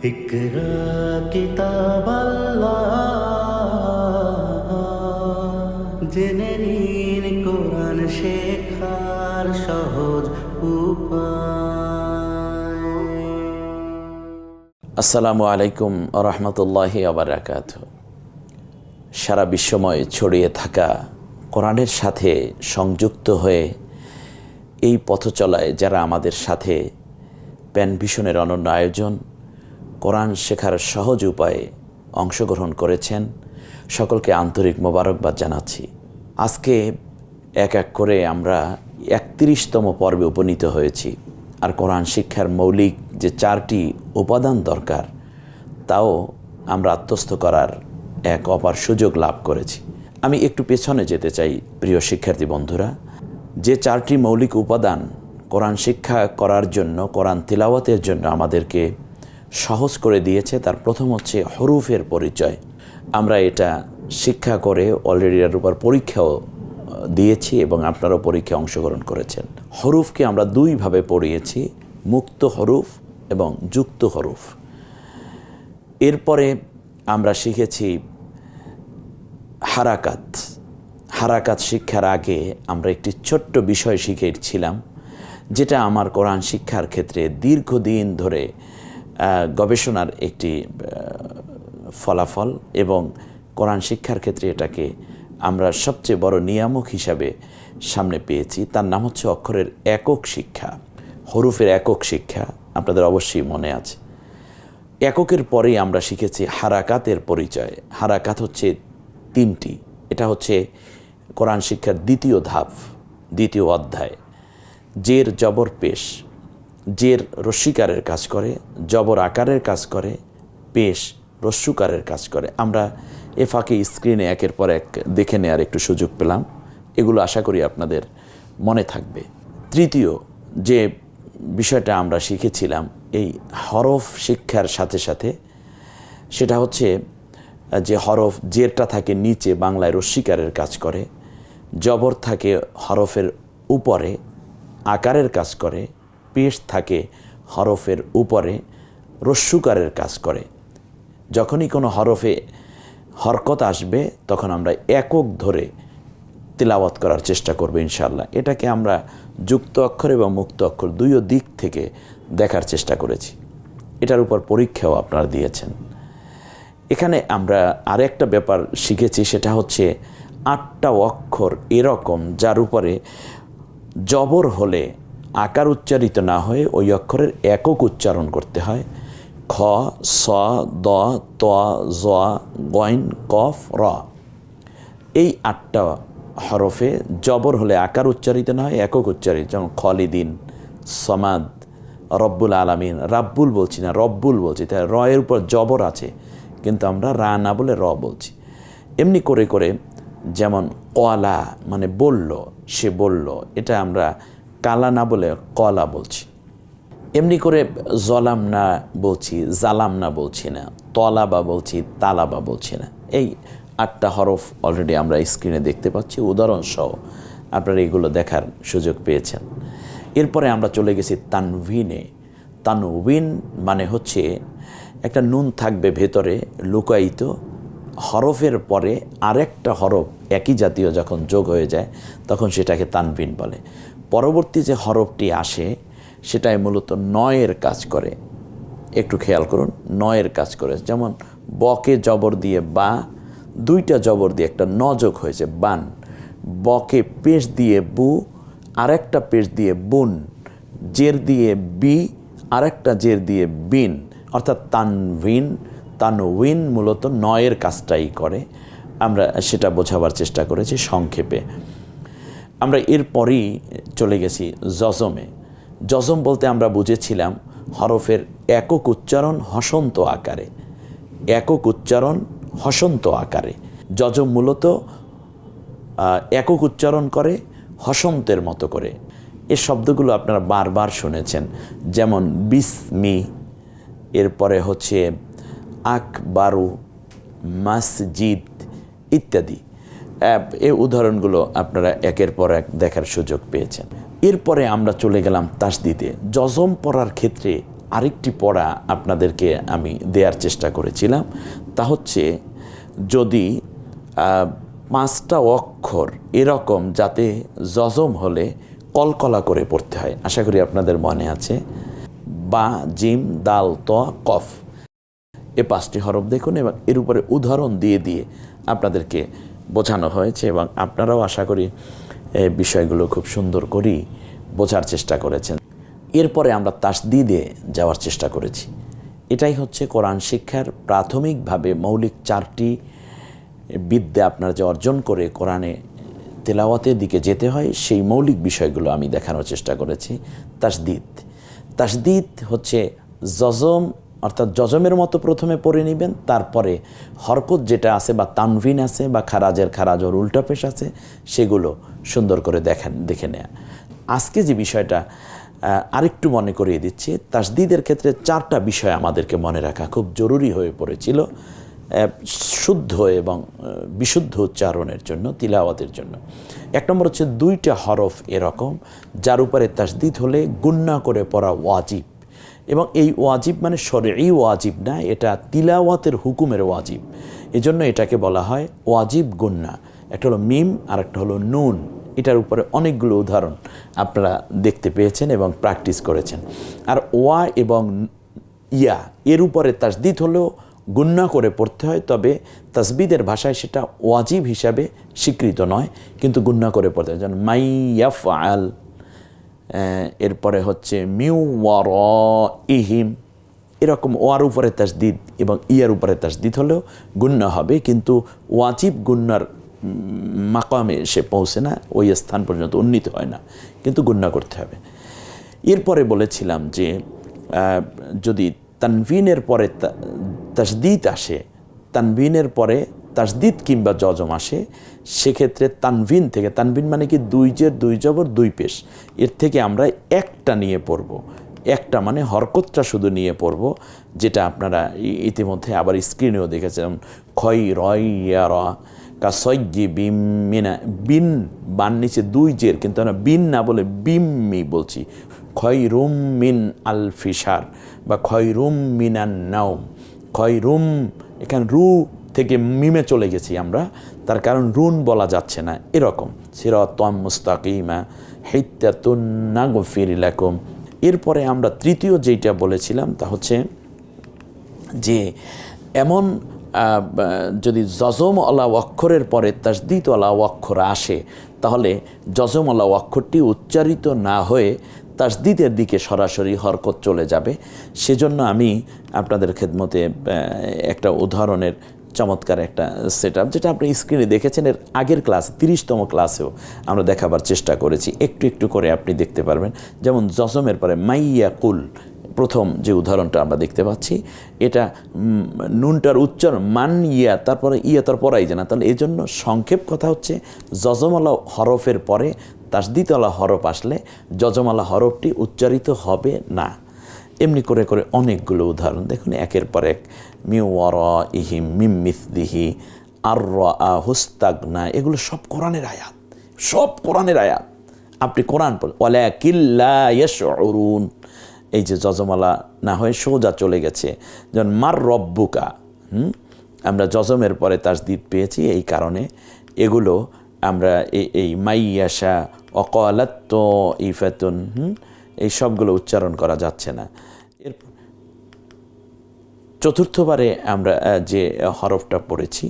اقرا কিতাব জেনে নিন কোরআন শেখার সহজ উপায় আসসালামু আলাইকুম রহমতুল্লাহি আবরাকাত সারা বিশ্বময় ছড়িয়ে থাকা কোরআনের সাথে সংযুক্ত হয়ে এই পথ চলায় যারা আমাদের সাথে প্যান ভিশনের অনন্য আয়োজন কোরআন শেখার সহজ উপায়ে অংশগ্রহণ করেছেন। সকলকে আন্তরিক মোবারকবাদ জানাচ্ছি। আজকে এক এক করে আমরা একত্রিশতম পর্বে উপনীত হয়েছি। আর কোরআন শিক্ষার মৌলিক যে চারটি উপাদান দরকার, তাও আমরা আত্মস্থ করার এক অপার সুযোগ লাভ করেছি। আমি একটু পেছনে যেতে চাই, প্রিয় শিক্ষার্থী বন্ধুরা। যে চারটি মৌলিক উপাদান কোরআন শিক্ষা করার জন্য, কোরআন তিলাওয়াতের জন্য আমাদেরকে সহজ করে দিয়েছে, তার প্রথম হচ্ছে হরুফের পরিচয়। আমরা এটা শিক্ষা করে অলরেডি এর উপর পরীক্ষাও দিয়েছি এবং আপনারাও পরীক্ষায় অংশগ্রহণ করেছেন। হরুফকে আমরা দুইভাবে পড়িয়েছি, মুক্ত হরুফ এবং যুক্ত হরুফ। এরপরে আমরা শিখেছি হারাকাত। হারাকাত শিক্ষার আগে আমরা একটি ছোট্ট বিষয় শিখেছিলাম, যেটা আমার কোরআন শিক্ষার ক্ষেত্রে দীর্ঘদিন ধরে গবেষণার একটি ফলাফল এবং কোরআন শিক্ষার ক্ষেত্রে এটাকে আমরা সবচেয়ে বড় নিয়ামক হিসাবে সামনে পেয়েছি। তার নাম হচ্ছে অক্ষরের একক শিক্ষা, হরুফের একক শিক্ষা, আপনাদের অবশ্যই মনে আছে। এককের পরেই আমরা শিখেছি হারাকাতের পরিচয়। হারাকাত হচ্ছে তিনটি, এটা হচ্ছে কোরআন শিক্ষার দ্বিতীয় ধাপ, দ্বিতীয় অধ্যায়, জের, জবর, পেশ। জের রস্যিকারের কাজ করে, জবর আকারের কাজ করে, পেশ রস্যুকারের কাজ করে। আমরা এ ফাঁকে স্ক্রিনে একের পর এক দেখে নেওয়ার একটু সুযোগ পেলাম। এগুলো আশা করি আপনাদের মনে থাকবে। তৃতীয় যে বিষয়টা আমরা শিখেছিলাম এই হরফ শিক্ষার সাথে সাথে, সেটা হচ্ছে, যে হরফ জেরটা থাকে নিচে বাংলায় রস্যিকারের কাজ করে, জবর থাকে হরফের উপরে, আকারের কাজ করে পেশ থাকে হরফের উপরে রস্যুকারের কাজ করে। যখনই কোনো হরফে হরকত আসবে, তখন আমরা একক ধরে তিলাওয়াত করার চেষ্টা করব ইনশাল্লাহ এটাকে আমরা যুক্ত অক্ষর এবং মুক্ত অক্ষর দুইও দিক থেকে দেখার চেষ্টা করেছি। এটার উপর পরীক্ষাও আপনারা দিয়েছেন। এখানে আমরা আরেকটা ব্যাপার শিখেছি, সেটা হচ্ছে আটটা অক্ষর এরকম যার উপরে জবর হলে আকার উচ্চারিত না হয়ে ওই অক্ষরের একক উচ্চারণ করতে হয়। খ, স, দ, ত, জ, গইন, কফ, র। এই আটটা হরফে জবর হলে আকার উচ্চারিত না হয়, একক উচ্চারিত। যেমন খলিদিন, সমাদ, রব্বুল আলামিন, রাব্বুল বলছি না, রব্বুল বলছি। তাই র এর উপর জবর আছে, কিন্তু আমরা রা না বলে র বলছি। এমনি করে করে যেমন কলা মানে বলল, সে বলল, এটা আমরা কালা না বলে কলা বলছি। এমনি করে জলাম না বলছি, জালাম না বলছি না তলাবা বলছি তালাবা বলছি না। এই আটটা হরফ অলরেডি আমরা স্ক্রিনে দেখতে পাচ্ছি উদাহরণ সহ আপনারা এগুলো দেখার সুযোগ পেয়েছেন। এরপরে আমরা চলে গেছি তানভিনে। তানউইন মানে হচ্ছে একটা নুন থাকবে ভেতরে, লুকায়িত। হরফের পরে আরেকটা হরফ একই জাতীয় যখন যোগ হয়ে যায়, তখন সেটাকে তানভিন বলে। পরবর্তী যে হরফটি আসে, সেটাই মূলত নয়ের কাজ করে। একটু খেয়াল করুন, নয়ের কাজ করে। যেমন, বকে জবর দিয়ে বা, দুইটা জবর দিয়ে একটা নজক হয়েছে, বান। বকে পেশ দিয়ে বু, আরেকটা পেশ দিয়ে বুন। জের দিয়ে বি, আরেকটা জের দিয়ে বিন। অর্থাৎ তানভিন, তানউইন মূলত নয়ের কাজটাই করে। আমরা সেটা বোঝাবার চেষ্টা করেছি সংক্ষেপে। আমরা এরপরই চলে গেছি জজমে জজম বলতে আমরা বুঝেছিলাম হরফের একক উচ্চারণ হসন্ত আকারে। একক উচ্চারণ হসন্ত আকারে। যজম মূলত একক উচ্চারণ করে হসন্তের মতো করে। এ শব্দগুলো আপনারা বারবার শুনেছেন, যেমন বিসমি, এরপরে হচ্ছে আকবারু, মসজিদ ইত্যাদি। এই উদাহরণগুলো আপনারা একের পর এক দেখার সুযোগ পেয়েছেন। এরপরে আমরা চলে গেলাম তাসদিতে জজম পড়ার ক্ষেত্রে আরেকটি পড়া আপনাদেরকে আমি দেওয়ার চেষ্টা করেছিলাম। তা হচ্ছে, যদি পাঁচটা অক্ষর এরকম যাতে জজম হলে কলকলা করে পড়তে হয়। আশা করি আপনাদের মনে আছে। বা, জিম, দাল, ত, কফ। এ পাঁচটি হরফ দেখুন এবং এর উপরে উদাহরণ দিয়ে দিয়ে আপনাদেরকে বোঝানো হয়েছে এবং আপনারাও আশা করি এই বিষয়গুলো খুব সুন্দর করেই বোঝার চেষ্টা করেছেন। এরপরে আমরা তাসদিদে যাওয়ার চেষ্টা করেছি। এটাই হচ্ছে কোরআন শিক্ষার প্রাথমিকভাবে মৌলিক চারটি বিদ্যা আপনারা যে অর্জন করে কোরআনে তেলাওয়াতের দিকে যেতে হয়, সেই মৌলিক বিষয়গুলো আমি দেখানোর চেষ্টা করেছি। তাসদিদ। তাসদিদ হচ্ছে জজম অর্থাৎ জজমের মতো প্রথমে পড়ে নেবেন, তারপরে হরকত যেটা আছে বা তানভিন আছে বা খারাজের খারাজ ওর উল্টা পেশ আছে, সেগুলো সুন্দর করে দেখেন, দেখে নেয়া। আজকে যে বিষয়টা আরেকটু মনে করিয়ে দিচ্ছি, তাসদিদের ক্ষেত্রে চারটা বিষয় আমাদেরকে মনে রাখা খুব জরুরি হয়ে পড়েছিল শুদ্ধ এবং বিশুদ্ধ উচ্চারণের জন্য, তিলাওয়াতের জন্য। এক নম্বর হচ্ছে দুইটা হরফ এরকম, যার উপরে তাসদিদ হলে গুন্না করে পড়া ওয়াজিব। এবং এই ওয়াজিব মানে শরী ওয়াজিব না, এটা তিলাওয়াতের হুকুমের ওয়াজিব। এজন্য এটাকে বলা হয় ওয়াজিব গুন্না। একটা হলো মিম আর একটা হলো নুন। এটার উপরে অনেকগুলো উদাহরণ আপনারা দেখতে পেয়েছেন এবং প্র্যাকটিস করেছেন। আর ওয়া এবং ইয়া, এর উপরে তাসদিদ হলেও গুন্না করে পড়তে হয়, তবে তাসবিদের ভাষায় সেটা ওয়াজিব হিসাবে স্বীকৃত নয়, কিন্তু গুন্না করে পড়তে হয়। যেমন মাইয়াফ আল এরপরে হচ্ছে মিউ ওয়ার ইহিম এরকম ওয়ার উপরে তাসদিদ এবং ইয়ার উপরে তাসদিদ হলেও গুন্না হবে কিন্তু ওয়াজিব উম, মাকামে সে পৌঁছে না ওই স্থান পর্যন্ত উন্নীত হয় না কিন্তু গুন্না করতে হবে। এরপরে বলেছিলাম যে যদি তানভিনের পরে তাসদিদ আসে তানভিনের পরে তাসদিদ কিংবা জজম আসে সেক্ষেত্রে তানভিন থেকে, তানভিন মানে কি দুই জের, দুই জবর, দুই পেশ। এর থেকে আমরা একটা নিয়ে পড়ব। একটা মানে হরকতটা শুধু নিয়ে পড়ব, যেটা আপনারা ইতিমধ্যে আবার স্ক্রিনেও দেখেছেন। খয় রয় ইয়া র কাসজ্জি বিম মিনা, বিন বান নিচে দুই জের, কিন্তু আমরা বিন না বলে বিম্মি বলছি। খয়রুম মিন আল ফিসার বা খয়রুম মিনান নাওম। খয়রুম, এখানে রু থেকে মিমে চলে গেছি আমরা। তার কারণ রুন বলা যাচ্ছে না, এরকম। সিরতম মুস্তাকিমা হেত্যাতুন্না গফিরিলাকুম এরপরে আমরা তৃতীয় যেইটা বলেছিলাম তা হচ্ছে যে এমন যদি জজম আলা অক্ষরের পরে তাসদিত আলা অক্ষর আসে, তাহলে জজম আলা অক্ষরটি উচ্চারিত না হয়ে তাসদিদের দিকে সরাসরি হরকত চলে যাবে। সেজন্য আমি আপনাদের খেদমতে একটা উদাহরণের চমৎকার একটা সেট যেটা আপনি স্ক্রিনে দেখেছেন, এর আগের ক্লাস তিরিশতম ক্লাসেও আমরা দেখাবার চেষ্টা করেছি। একটু একটু করে আপনি দেখতে পারবেন। যেমন জজমের পরে মাইয়া কুল, প্রথম যে উদাহরণটা আমরা দেখতে পাচ্ছি, এটা নুনটার উচ্চারণ মান ইয়া, তারপরে ইয়া তার পরাই জানা। তাহলে এই জন্য সংক্ষেপ কথা হচ্ছে যজমালা হরফের পরে তাসদিতলা হরফ আসলে যজমালা হরফটি উচ্চারিত হবে না। এমনি করে করে অনেকগুলো উদাহরণ। দেখুন, একের পর এক, মিউ ওয়ার ইহিম মিম মিসদিহি আর হুস্তাগনা এগুলো সব কোরআনের আয়াত। সব কোরআনের আয়াত। আপনি কোরআন পড়েন কিল্লা এই যে যজমালা না হয়ে সোজা চলে গেছে। যেমন, মার রব্বুকা, হুম? আমরা যজমের পরে তাসদিদ পেয়েছি এই কারণে। এগুলো আমরা এই মাইয়াশা অকালাত্ত ইফাতুন হুম? এই সবগুলো উচ্চারণ করা যাচ্ছে না। এর চতুর্থবারে আমরা যে হরফটা পড়েছি,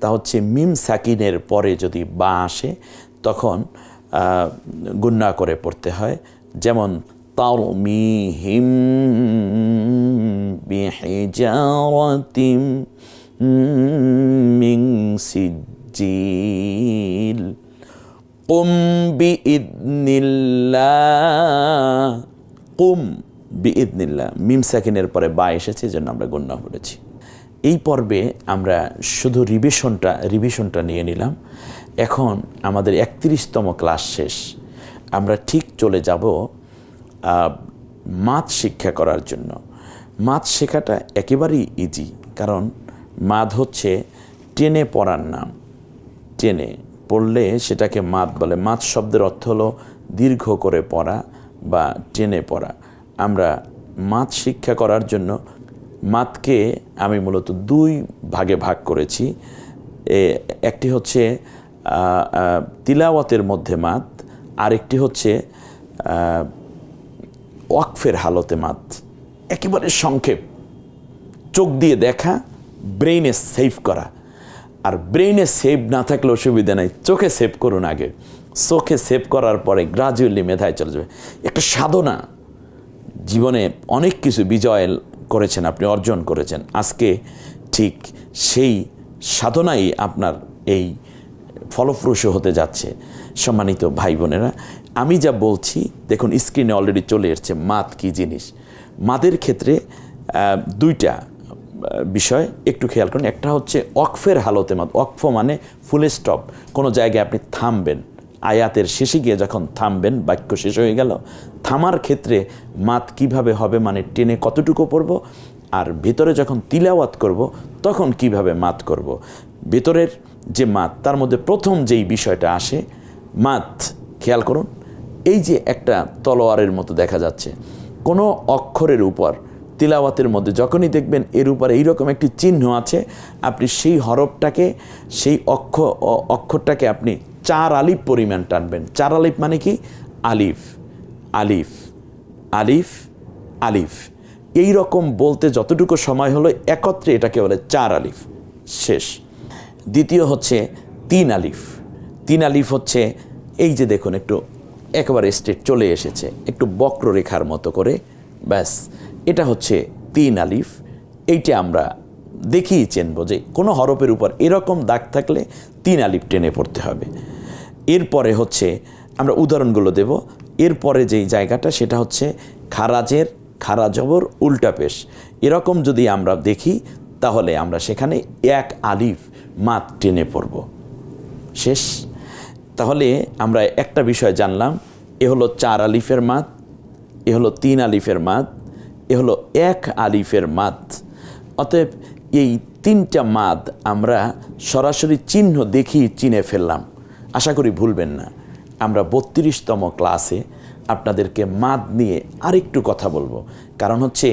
তা হচ্ছে মিম সাকিনের পরে যদি বা আসে, তখন গুন্না করে পড়তে হয়, যেমন তাও মি হিম বিহিজারাতিম মিং সিজিল কুম কুম বিইদনিল্লাহ মিম সাকিনের পরে বা এসেছে জন্য আমরা গণ্য করেছি এই পর্বে আমরা শুধু রিভিশনটা রিভিশনটা নিয়ে নিলাম। এখন আমাদের একত্রিশতম ক্লাস শেষ। আমরা ঠিক চলে যাব মাছ শিক্ষা করার জন্য। মাছ শেখাটা একেবারেই ইজি কারণ মাদ হচ্ছে টেনে পড়ার নাম। টেনে পড়লে সেটাকে মাত বলে। মাত শব্দের অর্থ হলো দীর্ঘ করে পড়া বা টেনে পড়া। আমরা মাত শিক্ষা করার জন্য মাতকে আমি মূলত দুই ভাগে ভাগ করেছি। একটি হচ্ছে তিলাওয়াতের মধ্যে মাত, আরেকটি হচ্ছে ওয়াকফের হালতে মাত। একেবারে সংক্ষেপ। চোখ দিয়ে দেখা, ব্রেইনে সেভ করা। আর ব্রেইনে সেভ না থাকলে অসুবিধা নাই। চোখে সেভ করুন আগে। চোখে সেভ করার পরে গ্রাজুয়ালি মেধায় চলে যাবে। একটা সাধনা। জীবনে অনেক কিছু বিজয় করেছেন আপনি, অর্জন করেছেন। আজকে ঠিক সেই সাধনাই আপনার এই ফলপ্রসূ হতে যাচ্ছে। সম্মানিত ভাই বোনেরা আমি যা বলছি, দেখুন স্ক্রিনে অলরেডি চলে এসছে। মাত কি জিনিস? মাদের ক্ষেত্রে দুইটা বিষয়, একটু খেয়াল করুন, একটা হচ্ছে অকফের হালতে মাত অকফ মানে ফুল স্টপ কোনো জায়গায় আপনি থামবেন। আয়াতের শেষে গিয়ে যখন থামবেন, বাক্য শেষ হয়ে গেল, থামার ক্ষেত্রে মাত কীভাবে হবে মানে টেনে কতটুকু পড়ব, আর ভেতরে যখন তিলাওয়াত করব, তখন কীভাবে মাত করব। ভেতরের যে মাত, তার মধ্যে প্রথম যেই বিষয়টা আসে, মাত, খেয়াল করুন, এই যে একটা তলোয়ারের মতো দেখা যাচ্ছে, কোনো অক্ষরের উপর তিলাওয়াতের মধ্যে। যখনই দেখবেন এর উপরে এইরকম একটি চিহ্ন আছে, আপনি সেই হরফটাকে, সেই অক্ষ অক্ষরটাকে আপনি চার আলিফ পরিমাণ টানবেন। চার আলিফ মানে কি? আলিফ আলিফ আলিফ আলিফ। এই রকম বলতে যতটুকু সময় হলো, একত্রে এটাকে বলে চার আলিফ। শেষ। দ্বিতীয় হচ্ছে তিন আলিফ। তিন আলিফ হচ্ছে, এই যে দেখুন, একটু একেবারে স্টেট চলে এসেছে। একটু বক্ররেখার মতো করে, ব্যাস। এটা হচ্ছে তিন আলিফ। এইটা আমরা দেখেই চেনব যে কোনো হরফের উপর এরকম দাগ থাকলে তিন আলিফ টেনে পড়তে হবে। এরপরে হচ্ছে আমরা উদাহরণগুলো দেব। এরপরে যেই জায়গাটা সেটা হচ্ছে খারাজের খারা জবর উল্টা পেশ। এরকম যদি আমরা দেখি তাহলে আমরা সেখানে এক আলিফ মাত টেনে পড়ব। শেষ। তাহলে আমরা একটা বিষয় জানলাম, এ হলো চার আলিফের মাত, এ হলো তিন আলিফের মাত এ হলো এক আলিফের মাদ। অতএব এই তিনটা মাদ আমরা সরাসরি চিহ্ন দেখি চিনে ফেললাম। আশা করি ভুলবেন না। আমরা বত্রিশতম ক্লাসে আপনাদেরকে মাদ নিয়ে আরেকটু কথা বলব। কারণ হচ্ছে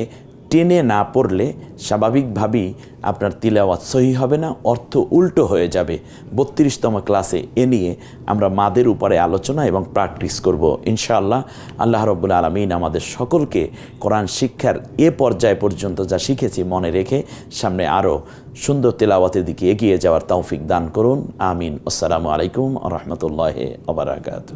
টেনে না পড়লে স্বাভাবিকভাবেই আপনার তিলাওয়াত সহি হবে না, অর্থ উল্টো হয়ে যাবে। বত্রিশতম ক্লাসে এ নিয়ে আমরা মাদের উপরে আলোচনা এবং প্র্যাকটিস করব। ইনশাআল্লাহ আল্লাহ রব্বুল আলমিন আমাদের সকলকে কোরআন শিক্ষার এ পর্যায় পর্যন্ত যা শিখেছি মনে রেখে সামনে আরও সুন্দর তেলাওয়াতের দিকে এগিয়ে যাওয়ার তৌফিক দান করুন। আমিন। আসসালামু আলাইকুম রহমতুল্লাহ আবরাকাত